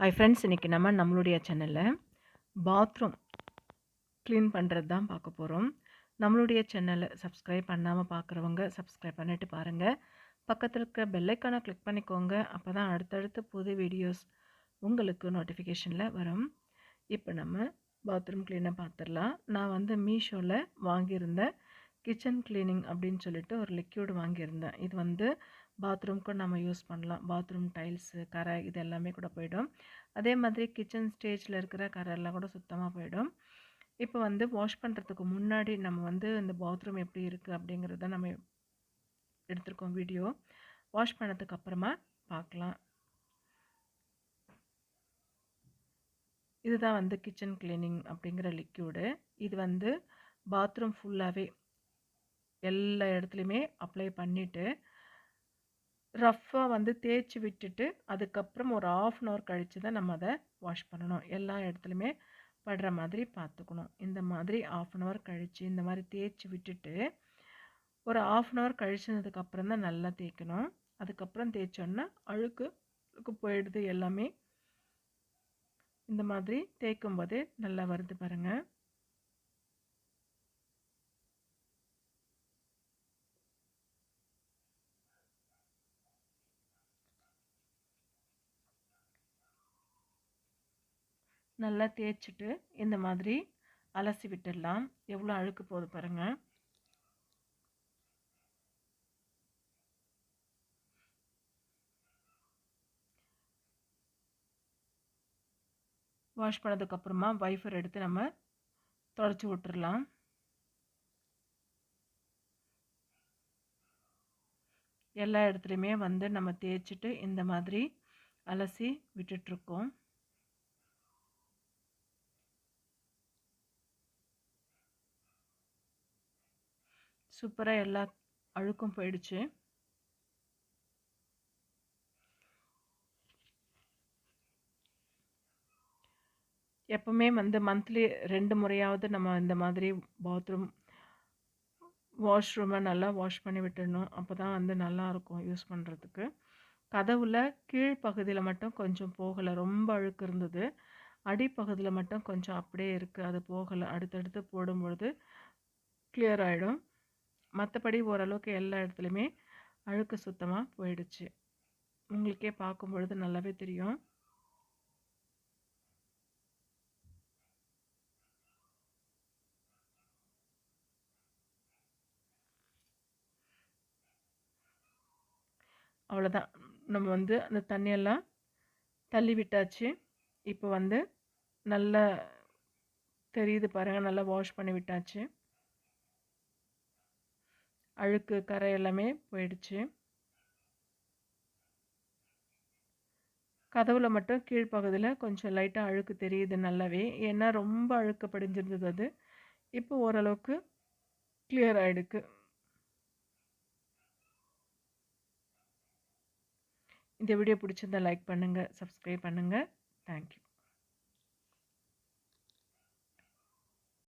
Hi friends இன்றைக்கி நம்ம நம்மளுடைய சேனலில் பாத்ரூம் க்ளீன் பண்ணுறது தான் பார்க்க போகிறோம் நம்மளுடைய சேனலை சப்ஸ்கிரைப் பண்ணாமல் பார்க்குறவங்க சப்ஸ்கிரைப் பண்ணிவிட்டு பாருங்கள் பக்கத்தில் இருக்கிற பெல்லைக்கானை கிளிக் பண்ணிக்கோங்க. அப்போ தான் அடுத்தடுத்து புது வீடியோஸ் உங்களுக்கு நோட்டிஃபிகேஷனில் வரும். இப்போ நம்ம பாத்ரூம் க்ளீனை பார்த்துடலாம். நான் வந்து மீஷோவில் வாங்கியிருந்தேன் கிச்சன் க்ளீனிங் அப்படின்னு சொல்லிட்டு ஒரு லிக்யூடு வாங்கியிருந்தேன். இது வந்து பாத்ரூம்க்கும் நம்ம யூஸ் பண்ணலாம். பாத்ரூம் டைல்ஸு கரை இது எல்லாமே கூட போயிடும். அதே மாதிரி கிச்சன் ஸ்டேஜில் இருக்கிற கரையெல்லாம் கூட சுத்தமாக போயிடும். இப்போ வந்து வாஷ் பண்ணுறதுக்கு முன்னாடி நம்ம வந்து இந்த பாத்ரூம் எப்படி இருக்குது அப்படிங்கிறத நம்ம எடுத்திருக்கோம் வீடியோ வாஷ் பண்ணதுக்கு அப்புறமா பார்க்கலாம். இதுதான் வந்து கிச்சன் கிளீனிங் அப்படிங்கிற லிக்யூடு இது வந்து பாத்ரூம் ஃபுல்லாகவே எல்லா இடத்துலையுமே அப்ளை பண்ணிவிட்டு ரஃப்பாக வந்து தேய்ச்சி விட்டுட்டு அதுக்கப்புறம் ஒரு ஆஃப் அன் ஹவர் கழித்து தான் நம்ம அதை வாஷ் பண்ணணும். எல்லா இடத்துலையுமே படுற மாதிரி பார்த்துக்கணும். இந்த மாதிரி ஆஃப் அன் ஹவர் கழித்து இந்த மாதிரி தேய்ச்சி விட்டுட்டு ஒரு ஆஃப் அன் ஹவர் கழிச்சதுக்கப்புறம் தான் நல்லா தேய்க்கணும். அதுக்கப்புறம் தேய்ச்சோன்னா அழுக்கு போயிடுது எல்லாமே. இந்த மாதிரி தேய்க்கும் போதே நல்லா வருது பாருங்கள் நல்லா தேய்ச்சிட்டு இந்த மாதிரி அலசி விட்டுடலாம். எவ்வளோ அழுக்கு போகுது பாருங்கள் வாஷ் பண்ணதுக்கப்புறமா வைஃபர் எடுத்து நம்ம தொடச்சி விட்டுடலாம். எல்லா இடத்துலையுமே வந்து நம்ம தேய்ச்சிட்டு இந்த மாதிரி அலசி விட்டுட்ருக்கோம் சூப்பராக எல்லா அழுக்கும் போயிடுச்சு. எப்பவுமே வந்து மந்த்லி ரெண்டு முறையாவது நம்ம இந்த மாதிரி பாத்ரூம் வாஷ்ரூமை நல்லா வாஷ் பண்ணி விட்டுடணும். அப்போ தான் வந்து நல்லாயிருக்கும் யூஸ் பண்ணுறதுக்கு கதவில் கீழ்ப்பகுதியில் மட்டும் கொஞ்சம் போகலை. ரொம்ப அழுக்கு இருந்தது. அடிப்பகுதியில் மட்டும் கொஞ்சம் அப்படியே இருக்குது அது போகலை. அடுத்தடுத்து போடும்பொழுது கிளியர் ஆகிடும் மற்றபடி ஓரளவுக்கு எல்லா இடத்துலையுமே அழுக்கு சுத்தமாக போயிடுச்சு. உங்களுக்கே பார்க்கும் பொழுது நல்லாவே தெரியும். அவ்வளோதான் நம்ம வந்து அந்த தண்ணியெல்லாம் தள்ளி விட்டாச்சு. இப்போ வந்து நல்லா தெரியுது பாருங்கள் நல்லா வாஷ் பண்ணி விட்டாச்சு. அழுக்கு கரை எல்லாமே போயிடுச்சு. கதவில் மட்டும் கீழ்ப்பகுதியில் கொஞ்சம் லைட்டாக அழுக்கு தெரியுது நல்லாவே. ஏன்னா ரொம்ப அழுக்கு படிஞ்சிருந்தது அது. இப்போ ஓரளவுக்கு கிளியர் ஆகிடுக்கு இந்த வீடியோ பிடிச்சிருந்தா லைக் பண்ணுங்கள் சப்ஸ்கிரைப் பண்ணுங்கள் தேங்க்யூ